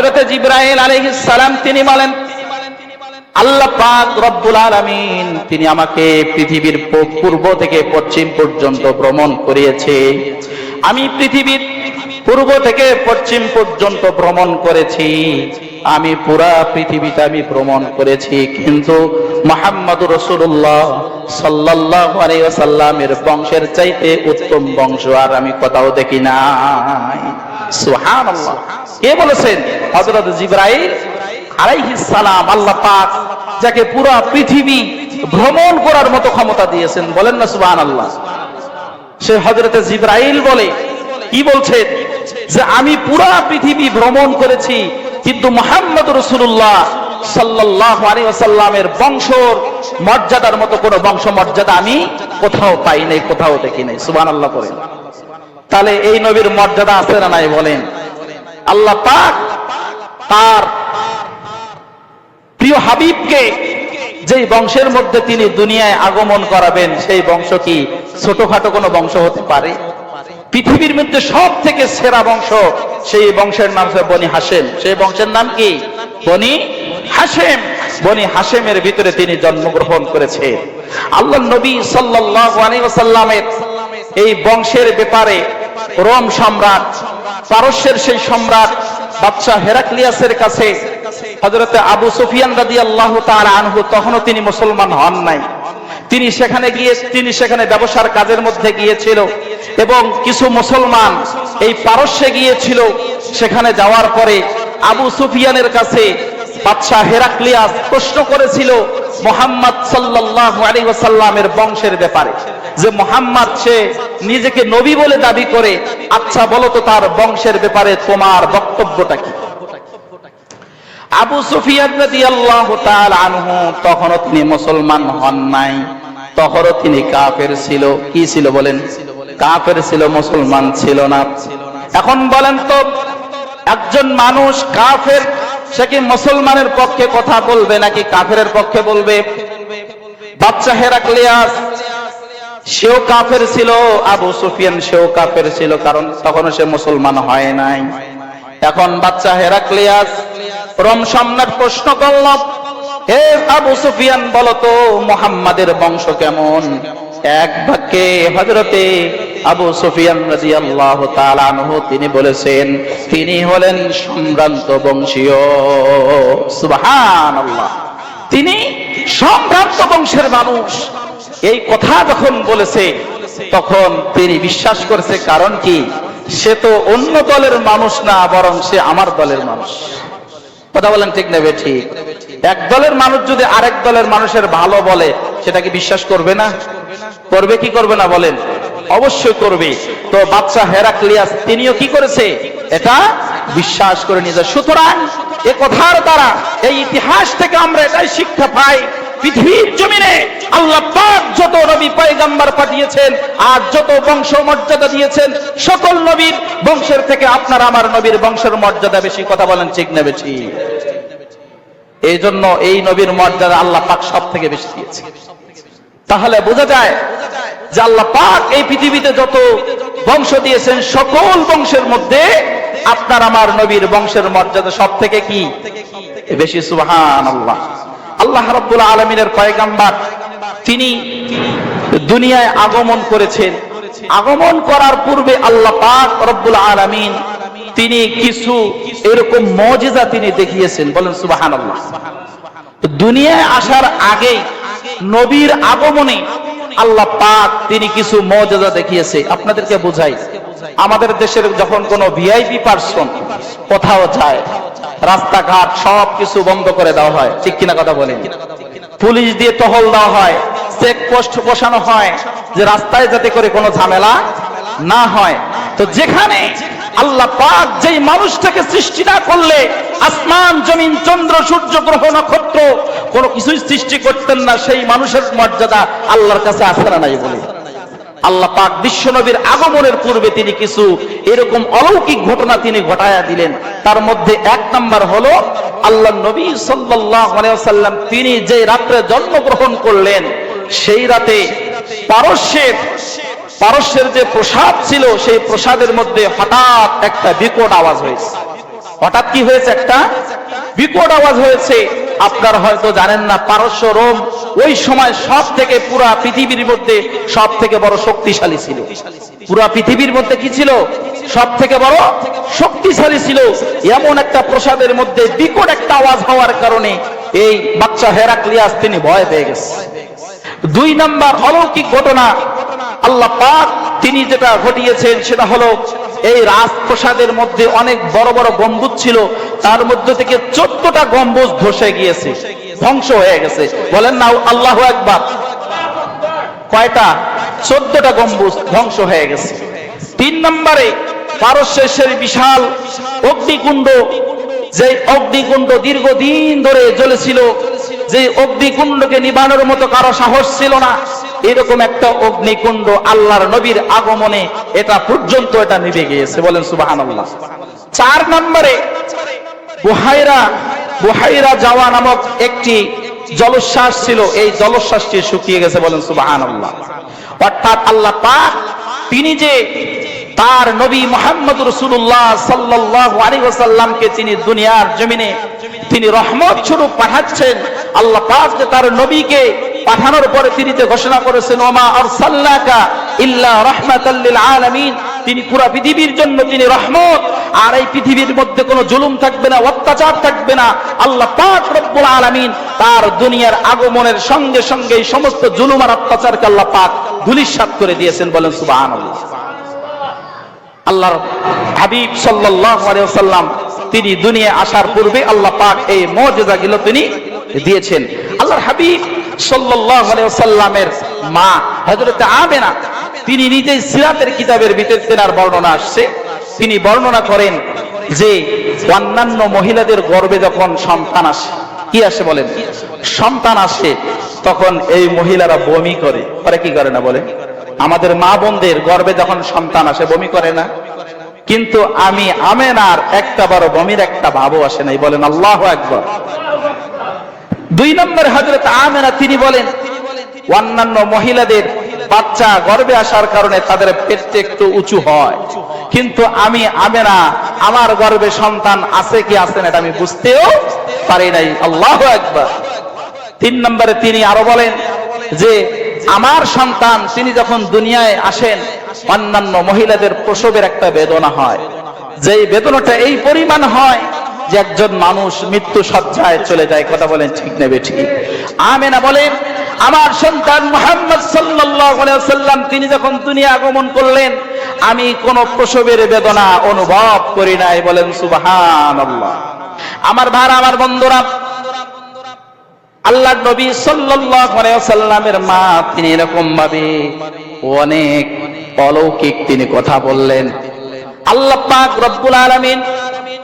হজরতে জিব্রাহিল আলহ সালাম তিনি বলেন, আল্লাহ পাক রব্বুল আলামিন তিনি আমাকে পৃথিবীর পূর্ব থেকে পশ্চিম পর্যন্ত ভ্রমণ করিয়েছে। আমি পৃথিবীর পূর্ব থেকে পশ্চিম পর্যন্ত ভ্রমণ করেছি। আমি পুরা পৃথিবীতে আমি ভ্রমণ করেছি, কিন্তু মোহাম্মদ রসুল্লাহ সাল্লাল্লাহু আলাইহি বংশের চাইতে উত্তম বংশ আর আমি কোথাও দেখি সুবহানাল্লাহ। কে বলেছেন? হযরত জিবরাইল আলাইহিস আল্লাহ পাক যাকে পুরো পৃথিবী ভ্রমণ করার মতো ক্ষমতা দিয়েছেন, বলেন না সুবহানাল্লাহ। সে হযরতে জিবরাইল বলে, কি বলছেন? যে আমি পুরা পৃথিবী ভ্রমণ করেছি কিন্তু মোহাম্মদ রসুল্লাহ সাল্লাল্লাহু আলাইহি ওয়াসাল্লামের বংশর মর্যাদার মতো কোনো বংশ মর্যাদা আমি কোথাও পাই নাই, কোথাও দেখি নাই। সুবহানাল্লাহ বলেন তাহলে এই নবীর মর্যাদা আছে না নাই বলেন? আল্লাহ পাক তার প্রিয় হাবিবকে যেই বংশের মধ্যে তিনি দুনিয়ায় আগমন করাবেন, সেই বংশ কি ছোটখাটো কোনো বংশ হতে পারে? পৃথিবীর মধ্যে সব থেকে সেরা বংশ, সেই বংশের নাম বনি হাসেম সেই বংশের নাম কি? বনি হাসেম বনি হাসেমের ভিতরে তিনি জন্মগ্রহণ করেছে। আল্লাহ নবী ওয়াসাল্লামের এই বংশের ব্যাপারে রোম সম্রাট, পারস্যের সেই সম্রাট বাদশাহ হেরাক্লিয়াসের কাছে হজরতে আবু সুফিয়ান রাদি আল্লাহ তার আনহু তখনও তিনি মুসলমান হন নাই। তিনি সেখানে গিয়ে, তিনি সেখানে ব্যবসার কাজের মধ্যে গিয়েছিল। এবং কিছু মুসলমান এই পারস্যে গিয়েছিল। সেখানে যাওয়ার পরে আবু সুফিয়ানের কাছে বাদশাহ হেরাক্লিয়াস প্রশ্ন করেছিল মোহাম্মদ সাল্লাল্লাহু আলাইহি ওয়াসাল্লামের বংশের ব্যাপারে, যে মোহাম্মদ সে নিজেকে নবী বলে দাবি করে। আচ্ছা বলো তো তার বংশের ব্যাপারে তোমার বক্তব্যটা কি? আবু সুফিয়ান রাদিয়াল্লাহু তাআলা আনহু, তখনও তিনি মুসলমান হন নাই। তখনও তিনি কাফের ছিল। কি ছিল বলেন? কাফের ছিল, মুসলমান ছিল না। এখন বলেন তো, একজন মানুষ কাফের, সে কি মুসলমানের পক্ষে কথা বলবে নাকি কাফেরের পক্ষে বলবে? বাচ্চা হেরাক্লিয়াস, সেও কাফের ছিল, আবু সুফিয়ান সেও কাফের ছিল, কারণ তখন সে মুসলমান হয় নাই। এখন বাচ্চা হেরাক্লিয়াস রম সম্রাট প্রশ্ন করল, হে আবু সুফিয়ান বলতো মোহাম্মদের বংশ কেমন? এক বাক্যে হজরতে আবু সুফিয়ান রাদিয়াল্লাহু তাআলা আনহু, তিনি বলেছেন, তিনি হলেন সম্ভ্রান্ত বংশীয়। সুবহানাল্লাহ। তিনি সম্ভ্রান্ত বংশের মানুষ। এই কথা যখন বলেছে, তখন তিনি বিশ্বাস করেছে, কারণ কি? সে তো অন্য দলের মানুষ না, বরং সে আমার দলের মানুষ। কথা বলেন ঠিক নেবে ঠিক? এক দলের মানুষ যদি আরেক দলের মানুষের ভালো বলে, সেটা কি বিশ্বাস করবে না? করবে কি করবে না বলেন? অবশ্যই করবে। তো বাচ্চা হেরাক্লিয়াস, তিনিও কি করেছে? এটা বিশ্বাস করে নিয়েছে সুতরাং এ কথার দ্বারা এই ইতিহাস থেকে আমরা এটাই শিক্ষা পাই, পৃথিবীর জমিনে আল্লাহ যত পাঠিয়েছেন আর যত বংশ মর্যাদা দিয়েছেন, সকল নবীর বংশের থেকে আপনার আমার নবীর বংশের মর্যাদা বেশি। কথা বলেন ঠিক না বেশি এই জন্য এই নবীর মর্যাদা আল্লাহ পাক সব থেকে বেশি দিয়েছে তাহলে বোঝা যায় যে আল্লাহ পাক এই পৃথিবীতে যত বংশ দিয়েছেন, সকল বংশের মধ্যে আপনার আমার নবীর বংশের মর্যাদা সব থেকে কি? বেশি সুবহান আল্লাহ আল্লাহ রাব্বুল আলমিনের পয়গাম্বার, তিনি দুনিয়ায় আগমন করেছেন। আগমন করার পূর্বে আল্লাহ পাক রব্বুল আলামিন তিনি কিছু এরকম মজিজা তিনি দেখিয়েছেন। বলেন সুবাহান আল্লাহ দুনিয়ায় আসার আগেই নবীর আগমনে আল্লাহ পাক তিনি কিছু মজেজা দেখিয়েছে। আপনাদেরকে বুঝাই, আমাদের দেশের যখন কোনো ভিআইপি পার্সন কোথাও যায়, রাস্তাঘাট সব কিছু বন্ধ করে দেওয়া হয়, ঠিক কিনা কথা বলেন? পুলিশ দিয়ে টহল দেওয়া হয় চেক পোস্ট বসানো হয়, যে রাস্তায় যাতে করে কোনো ঝামেলা না হয়। তো যেখানে আল্লাহ পাক যেই মানুষটাকে সৃষ্টি না করলে আসমান, জমিন, চন্দ্র, সূর্য, গ্রহ, নক্ষত্র কোনো কিছুই সৃষ্টি করতেন না, সেই মানুষের মর্যাদা আল্লাহর কাছে আসে না নাই বলে। আল্লাহ পাক বিশ্ব নবীর আগমনের পূর্বে তিনি কিছু এরকম অলৌকিক ঘটনা তিনি ঘটায়া দিলেন। তার মধ্যে এক নাম্বার হলো, আল্লাহ নবী ওয়াসাল্লাম তিনি যে রাত্রে জন্মগ্রহণ করলেন, সেই রাতে পারস্যের পারস্যের যে প্রসাদ ছিল, সেই প্রসাদের মধ্যে হঠাৎ একটা বিকট আওয়াজ হয়েছে। হঠাৎ কি হয়েছে একটা? বিকট আওয়াজ হয়েছে। আপনারা হয়তো জানেন না, পারস্য, রোম ওই সময় সব থেকে পুরা পৃথিবীর মধ্যে সব থেকে বড় শক্তিশালী ছিল। পুরা পৃথিবীর মধ্যে কি ছিল? সব থেকে বড় শক্তিশালী ছিল। এমন একটা প্রসাদের মধ্যে বিকট একটা আওয়াজ হওয়ার কারণে এই বাচ্চা হেরাক্লিয়াস তিনি ভয় পেয়ে গেছে। দুই নাম্বার অলৌকিক ঘটনা আল্লাহ পাক তিনি যেটা ঘটিয়েছেন সেটা হলো এই রাজপ্রসাদের মধ্যে অনেক বড় বড় গম্বুজ ছিল, তার মধ্যে থেকে চোদ্দটা গম্বুজ ধসে গিয়েছে, ধ্বংস হয়ে গেছে। বলেন না, আল্লাহ একবার কয়টা? চোদ্দটা গম্বুজ ধ্বংস হয়ে গেছে। তিন নম্বরে পারস্যের বিশাল অগ্নিকুণ্ড যে অগ্নিকুণ্ড দীর্ঘদিন ধরে জ্বলেছিল যে অগ্নিকুণ্ডকে নিবানোর মতো কারও সাহস ছিল না। এরকম একটা অগ্নিকুণ্ড আল্লাহর নবীর আগমনে এটা পর্যন্ত এটা নিভে গিয়েছে, বলেন সুবাহান চার নম্বরে বুহাইরা বুহাইরা যাওয়া নামক একটি জলশ্বাস ছিল, এই জলশ্বাসটি শুকিয়ে গেছে, বলেন সুবাহান অর্থাৎ আল্লাহ পাক, তিনি যে তার নবী মোহাম্মদ রসুল্লাহ সাল্লাহ আলী ওসাল্লামকে তিনি দুনিয়ার জমিনে, তিনি রহমত স্বরূপ পাঠাচ্ছেন, আল্লাহ পাক যে তার নবীকে পাঠানোর পরে তিনি যে ঘোষণা করেছেন, ওমা আর সাল্লাকা ইল্লা রহমাতাল্লিল আলামিন তিনি পুরা পৃথিবীর জন্য তিনি রহমত। আর এই পৃথিবীর মধ্যে কোনো জুলুম থাকবে না, অত্যাচার থাকবে না। আল্লাহ পাক রব্বুল আলামিন তার দুনিয়ার আগমনের সঙ্গে সঙ্গে এই সমস্ত জুলুম আর অত্যাচারকে আল্লাহ পাক ধুলিসাৎ করে দিয়েছেন বলেন, সুবহানাল্লাহ। আল্লাহর হাবিব সাল্লাল্লাহু আলাইহি ওয়াসাল্লাম তিনি দুনিয়া আসার পূর্বে আল্লাহ পাক এই মুজিজাগুলো তিনি দিয়েছেন। আল্লাহর হাবিব ওয়াসাল্লামের মা তিনি সিরাতের কিতাবের তেনার বর্ণনা আসছে। তিনি বর্ণনা করেন যে, অন্যান্য মহিলাদের গর্ভে যখন সন্তান আসে, কি আসে বলেন? সন্তান আসে, তখন এই মহিলারা বমি করে। পরে কি করে না বলে আমাদের মা বোনদের গর্বে যখন সন্তান আসে, বমি করে না? কিন্তু আমি আমেনার একটা বড় বমির একটা ভাবও আসে নাই। বলেন, আল্লাহ একবার দুই নম্বর হজরত আমেনা, তিনি বলেন, অন্যান্য মহিলাদের বাচ্চা গর্বে আসার কারণে তাদের পেটটা একটু উঁচু হয়। কিন্তু আমি আমেনা, আমার গর্বে সন্তান আছে কি আছে না আমি বুঝতেও পারি নাই। আল্লাহ একবার তিন নম্বরে তিনি আরও বলেন যে, আমার সন্তান, তিনি যখন দুনিয়ায় আসেন, অন্যান্য মহিলাদের প্রসবের একটা বেদনা হয়। যেই বেদনাটা এই পরিমাণ হয় যে একজন মানুষ মৃত্যু সজ্জায় চলে যায়, কথা বলেন ঠিক নেবে ঠিক আমেনা বলেন, আমার সন্তান মোহাম্মদ সাল্লাম তিনি যখন দুনিয়া আগমন করলেন, আমি কোন প্রসবের বেদনা অনুভব করি নাই। বলেন সুবাহান আমার ভার আমার বন্ধুরা আল্লাহ নবী সাল্লামের মা, তিনি এরকম ভাবে অনেক অলৌকিক তিনি কথা বললেন। আল্লাহ পাক রব্বুল আলমিন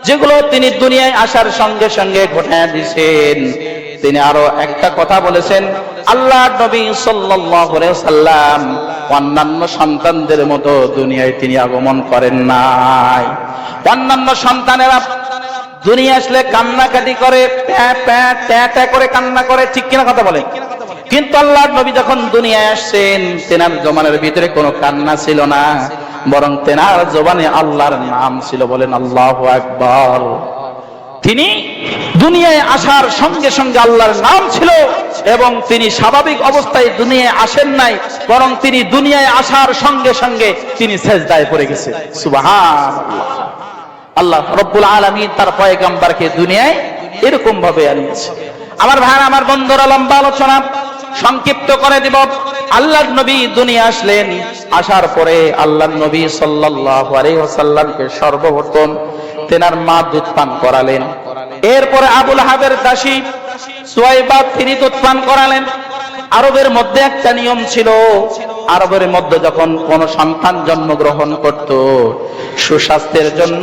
যেগুলো তিনি দুনিয়ায় আসার সঙ্গে সঙ্গে ঘটায় দিছেন। তিনি আরও একটা কথা বলেছেন, আল্লাহ নবী সাল্লাম অন্যান্য সন্তানদের মতো দুনিয়ায় তিনি আগমন করেন নাই। অন্যান্য সন্তানেরা দুনিয়া আসলে কান্নাকাটি করে ট্যা করে কান্না করে, ঠিক কিনা কথা বলে? কিন্তু আল্লাহ নবী যখন দুনিয়ায় আসছেন, তেনার জমানের ভিতরে কোনো কান্না ছিল না। বরং তেনার জবানে আল্লাহর নাম ছিল বলেন আল্লাহ একবার তিনি দুনিয়ায় আসার সঙ্গে সঙ্গে আল্লাহর নাম ছিল এবং তিনি স্বাভাবিক অবস্থায় দুনিয়ায় আসেন নাই, বরং তিনি দুনিয়ায় আসার সঙ্গে সঙ্গে তিনি সেজদায় পড়ে গেছে। সুবাহান আল্লাহ রব্বুল আলমী তার পয়গাম্বারকে দুনিয়ায় এরকম ভাবে আনিয়েছে। আমার ভাই, আমার বন্ধুরা, লম্বা আলোচনা। সংক্ষিপ্ত করে দিব। আল্লাহ নবী দুনিয়া আসলেন, আসার পরে আল্লাহ নবী সাল্লাল্লাহু আলাইহি ওয়াসাল্লামকে সর্বপ্রথম তেনার মা দুধ পান করালেন। এরপরে আবুল হাবের দাসী সুয়াইবা তিনি দুধ পান করালেন। আরবের মধ্যে একটা নিয়ম ছিল, আরবের মধ্যে যখন কোন সন্তান জন্মগ্রহণ করত, সুস্বাস্থ্যের জন্য,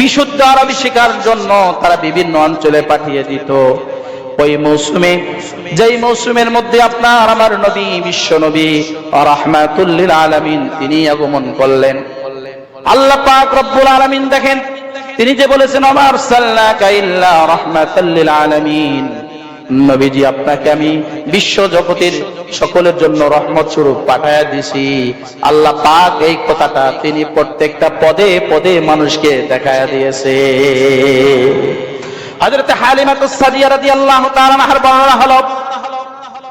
বিশুদ্ধ আরবি শিকার জন্য তারা বিভিন্ন অঞ্চলে পাঠিয়ে দিত। ওই মৌসুমে, যেই মৌসুমের মধ্যে আপনার আমার নবী, বিশ্ব নবী, রহমাতুল্লিল আলমিন তিনি আগমন করলেন। আল্লাহ পাক রব্বুল আলমিন দেখেন, তিনি যে বলেছেন আমার সাল্লাকা ইল্লা রহমাতুল্লিল আলমিন। নবীজি, আপনাকে আমি বিশ্ব জগতের সকলের জন্য রহমত স্বরূপ পাঠায়া দিছি। আল্লাহ পাক এই কথাটা তিনি প্রত্যেকটা পদে পদে মানুষকে দেখায়া দিয়েছে। হযরতে হালিমাতুস সাদিয়া রাদিয়াল্লাহু তাআলা আনহার বর্ণনা হলো,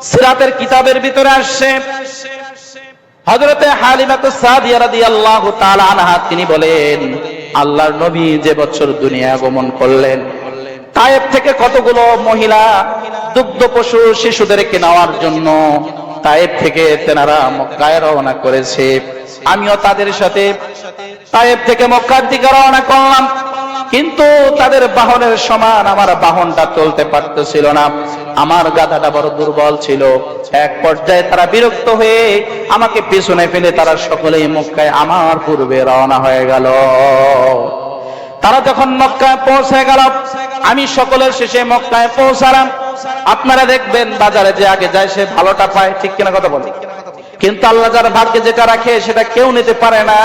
সিরাতের কিতাবের ভিতরে আসছে। হযরতে হালিমাতুস সাদিয়া রাদিয়াল্লাহু তাআলা আনহা তিনি বলেন, আল্লাহর নবী যে বছর দুনিয়া আগমন করলেন, তায়েব থেকে কতগুলো মহিলা, দুগ্ধ পশু শিশুদেরকে নেওয়ার জন্য তায়েব থেকে তেনারা মক্কায় রওনা করেছে। আমিও তাদের সাথে তায়েব থেকে মক্কার দিকে রওনা করলাম। কিন্তু তাদের বাহনের সমান আমার বাহনটা চলতে পারতেছিল না। আমার গাধাটা বড় দুর্বল ছিল। এক পর্যায়ে তারা বিরক্ত হয়ে আমাকে পিছনে ফেলে তারা সকলেই মক্কায় আমার পূর্বে রওনা হয়ে গেল। তারা যখন মক্কায় পৌঁছে গেল, আমি সকলের শেষে মক্কায় পৌঁছালাম। আপনারা দেখবেন বাজারে যে আগে যায় সে ভালোটা পায়, ঠিক কিনা কথা বলে? কিন্তু আল্লাহ যার ভাগ্যে যেটা রাখে, সেটা কেউ নিতে পারে না।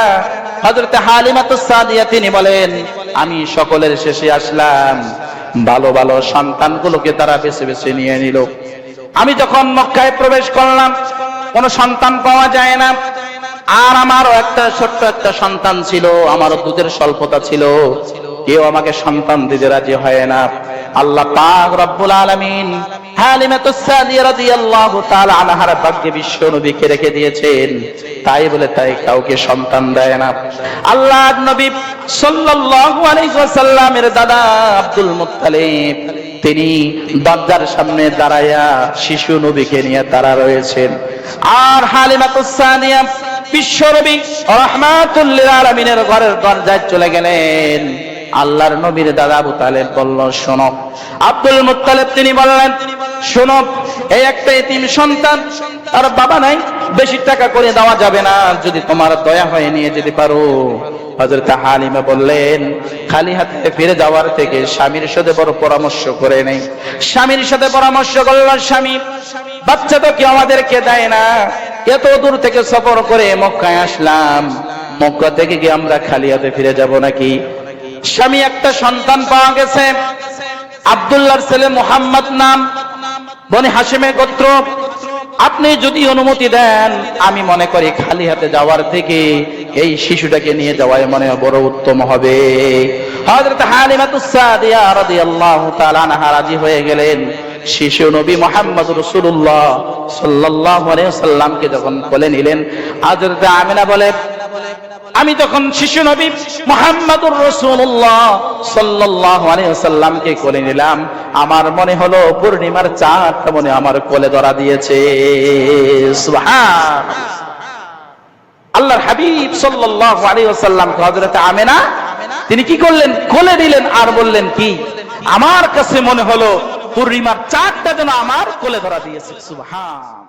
হজরতে হালিমাতুস সাদিয়া তিনি বলেন আমি সকলের শেষে আসলাম। ভালো ভালো সন্তানগুলোকে তারা বেছে বেছে নিয়ে নিল। আমি যখন মক্কায় প্রবেশ করলাম, কোনো সন্তান পাওয়া যায় না। আর আমারও একটা ছোট্ট একটা সন্তান ছিল, আমারও দুধের স্বল্পতা ছিল। কেউ আমাকে সন্তান দিতে রাজি হয় না। আল্লাহ পাক রব্বুল আলামিন বিশ্ব রেখে দিয়েছেন। তাই বলে তাই কাউকে সন্তান দেয় না। আল্লাহ নবী আলাইহি দাদা আব্দুল তিনি দরজার সামনে দাঁড়ায়া শিশু নবীকে নিয়ে তারা রয়েছেন। আর হালিমাতুস সাদিয়া বিশ্বনবী রহমাতুল্লিল আলামিনের ঘরের দরজায় চলে গেলেন। আল্লাহর নবীর দাদা আবু তালেব বলল, শোনো। আব্দুল মুত্তালেব তিনি বললেন, শোনো, এই একটা এতিম সন্তান, তার বাবা নাই, বেশি টাকা করে দেওয়া যাবে না, যদি তোমার দয়া হয়ে নিয়ে যেতে পারো। হযরত হালিমা বললেন, খালি হাতে ফিরে যাওয়ার থেকে স্বামীর সাথে বড় পরামর্শ করে নেই। স্বামীর সাথে পরামর্শ করল, স্বামী, বাচ্চা তো কেউ আমাদেরকে দেয় না। এত দূর থেকে সফর করে মক্কায় আসলাম। মক্কা থেকে কি আমরা খালি হাতে ফিরে যাব নাকি? স্বামী একটা সন্তান পাওয়া গেছে। আব্দুল্লাহর ছেলে মোহাম্মদ নাম বনি হাসিমের গোত্র। আপনি যদি অনুমতি দেন, আমি মনে করি খালি হাতে যাওয়ার থেকে এই শিশুটাকে নিয়ে যাওয়াই মনে বড় উত্তম হবে। রাজি হয়ে গেলেন। শিশু নবী মোহাম্মদ রসুল্লাহ আলাইহি সাল্লামকে যখন বলে নিলেন, হযরত আমিনা বলে আমি তখন শিশু নবী মোহাম্মদুর রসুল্লাহ সাল্লাল্লাহু আলাইহি সাল্লামকে কোলে নিলাম। আমার মনে হলো পূর্ণিমার চাঁদটা মনে আমার কোলে ধরা দিয়েছে। আল্লাহর হাবিব সাল্লাল্লাহু আলাইহি ওয়াসাল্লাম হযরত আমেনা, তিনি কি করলেন? কোলে দিলেন আর বললেন কি, আমার কাছে মনে হলো পূর্ণিমার চাঁদটা যেন আমার কোলে ধরা দিয়েছে। সুবহান।